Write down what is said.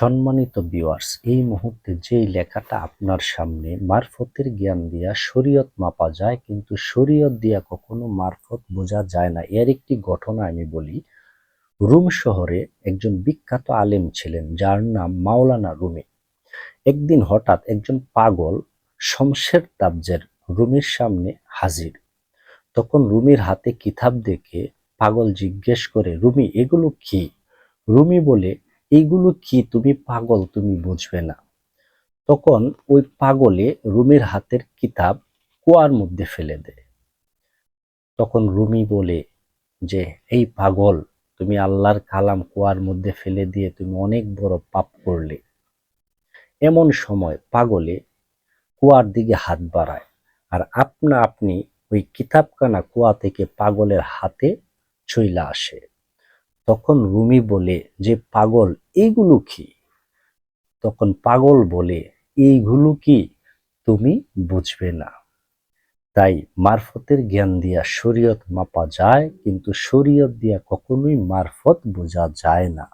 সম্মানিত ভিউয়ার্স এই মুহূর্তে যেই লেখাটা আপনার সামনে, মারফতের জ্ঞান দিয়া শরীয়ত মাপা যায়, কিন্তু শরীয়ত দিয়া কখনো মারফত বোঝা যায় না। এর একটি ঘটনা আমি বলি। রুম শহরে একজন বিখ্যাত আলেম ছিলেন, যার নাম মাওলানা রুমি। একদিন হঠাৎ একজন পাগল শমশের তাবজের রুমির সামনে হাজির। তখন রুমির হাতে কিতাব দেখে পাগল জিজ্ঞেস করে, রুমি, এগুলো কি? রুমি বলে এইগুলো কি তুমি পাগল, তুমি বুঝবে না। তখন ওই পাগলে রুমির হাতের কিতাব কুয়ার মধ্যে ফেলে দেয়। তখন রুমি বলে, যে, এই পাগল, তুমি আল্লাহর কালাম কুয়ার মধ্যে ফেলে দিয়ে তুমি অনেক বড় পাপ করলে। এমন সময় পাগলে কুয়ার দিকে হাত বাড়ায় আর আপনা আপনি ওই কিতাবখানা কুয়া থেকে পাগলের হাতে চইলা আসে। তখন রুমি বলে, যে পাগল, এইগুলো কি? তখন পাগল বলে, এইগুলো কি? তুমি বুঝবে না। তাই মারফতের জ্ঞান দিয়া শরীয়ত মাপা যায়, কিন্তু শরীয়ত দিয়া কখনোই মারফত বোঝা যায় না।